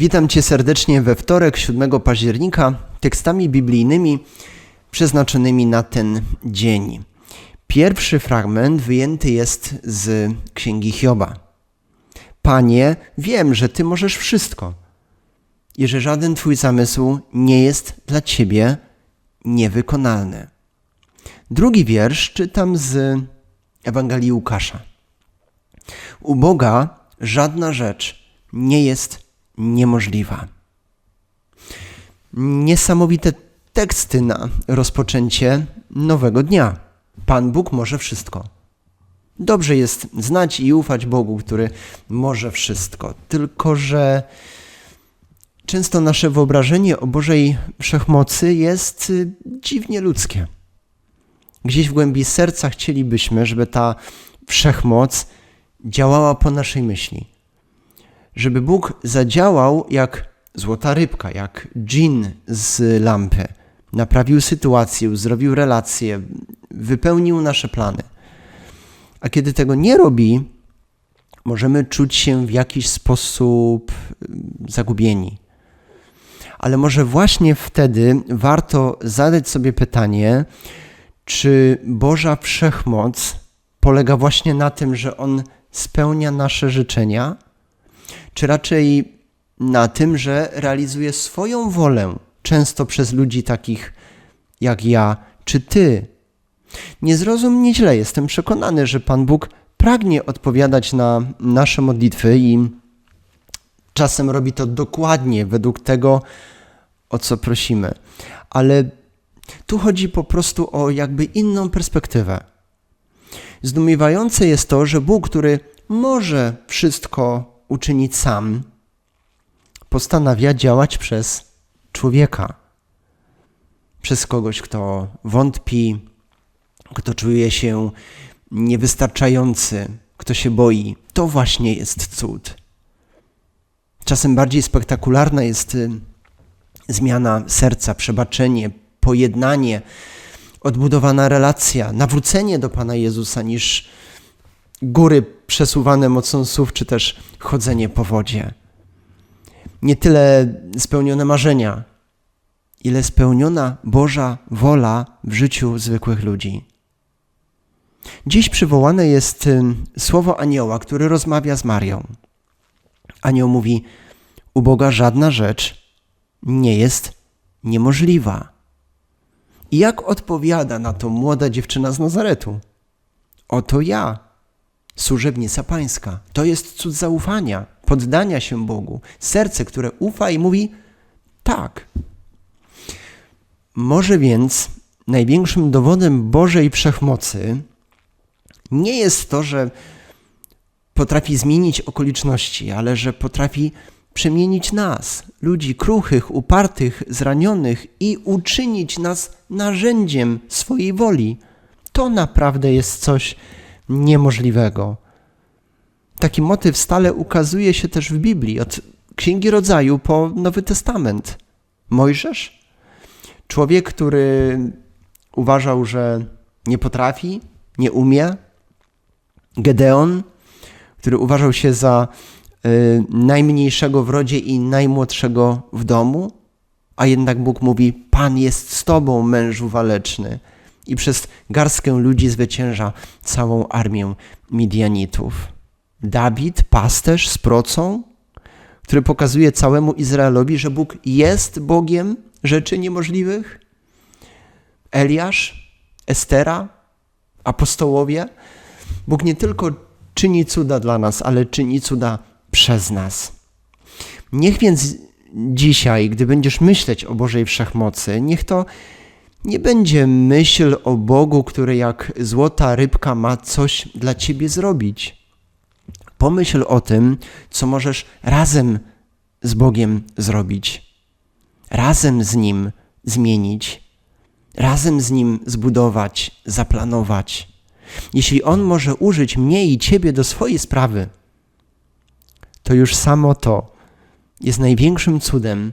Witam Cię serdecznie we wtorek, 7 października, tekstami biblijnymi przeznaczonymi na ten dzień. Pierwszy fragment wyjęty jest z księgi Hioba. Panie, wiem, że Ty możesz wszystko i że żaden Twój zamysł nie jest dla Ciebie niewykonalny. Drugi wiersz czytam z Ewangelii Łukasza. U Boga żadna rzecz nie jest niemożliwa. Niesamowite teksty na rozpoczęcie nowego dnia. Pan Bóg może wszystko. Dobrze jest znać i ufać Bogu, który może wszystko. Tylko, że często nasze wyobrażenie o Bożej wszechmocy jest y, dziwnie ludzkie. Gdzieś w głębi serca chcielibyśmy, żeby ta wszechmoc działała po naszej myśli. Żeby Bóg zadziałał jak złota rybka, jak dżin z lampy. Naprawił sytuację, zrobił relacje, wypełnił nasze plany. A kiedy tego nie robi, możemy czuć się w jakiś sposób zagubieni. Ale może właśnie wtedy warto zadać sobie pytanie, czy Boża wszechmoc polega właśnie na tym, że On spełnia nasze życzenia, czy raczej na tym, że realizuje swoją wolę, często przez ludzi takich jak ja czy ty. Nie zrozum mnie źle, jestem przekonany, że Pan Bóg pragnie odpowiadać na nasze modlitwy i czasem robi to dokładnie według tego, o co prosimy. Ale tu chodzi po prostu o jakby inną perspektywę. Zdumiewające jest to, że Bóg, który może wszystko uczynić sam, postanawia działać przez człowieka. Przez kogoś, kto wątpi, kto czuje się niewystarczający, kto się boi. To właśnie jest cud. Czasem bardziej spektakularna jest y, zmiana serca, przebaczenie, pojednanie, odbudowana relacja, nawrócenie do Pana Jezusa niż góry przesuwane mocą słów, czy też chodzenie po wodzie. Nie tyle spełnione marzenia, ile spełniona Boża wola w życiu zwykłych ludzi. Dziś przywołane jest słowo anioła, który rozmawia z Marią. Anioł mówi: U Boga żadna rzecz nie jest niemożliwa. I jak odpowiada na to młoda dziewczyna z Nazaretu? Oto ja, służebnica pańska. To jest cud zaufania, poddania się Bogu. Serce, które ufa i mówi tak. Może więc największym dowodem Bożej wszechmocy nie jest to, że potrafi zmienić okoliczności, ale że potrafi przemienić nas, ludzi kruchych, upartych, zranionych i uczynić nas narzędziem swojej woli. To naprawdę jest coś niemożliwego. Taki motyw stale ukazuje się też w Biblii, od Księgi Rodzaju po Nowy Testament. Mojżesz, człowiek, który uważał, że nie potrafi, nie umie. Gedeon, który uważał się za y, najmniejszego w rodzie i najmłodszego w domu, a jednak Bóg mówi: Pan jest z tobą, mężu waleczny. I przez garstkę ludzi zwycięża całą armię Midianitów. Dawid, pasterz z procą, który pokazuje całemu Izraelowi, że Bóg jest Bogiem rzeczy niemożliwych. Eliasz, Estera, apostołowie. Bóg nie tylko czyni cuda dla nas, ale czyni cuda przez nas. Niech więc dzisiaj, gdy będziesz myśleć o Bożej Wszechmocy, niech to nie będzie myśl o Bogu, który jak złota rybka ma coś dla ciebie zrobić. Pomyśl o tym, co możesz razem z Bogiem zrobić, razem z Nim zmienić, razem z Nim zbudować, zaplanować. Jeśli On może użyć mnie i Ciebie do swojej sprawy, to już samo to jest największym cudem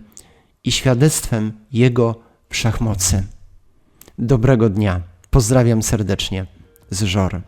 i świadectwem Jego wszechmocy. Dobrego dnia. Pozdrawiam serdecznie z Żor.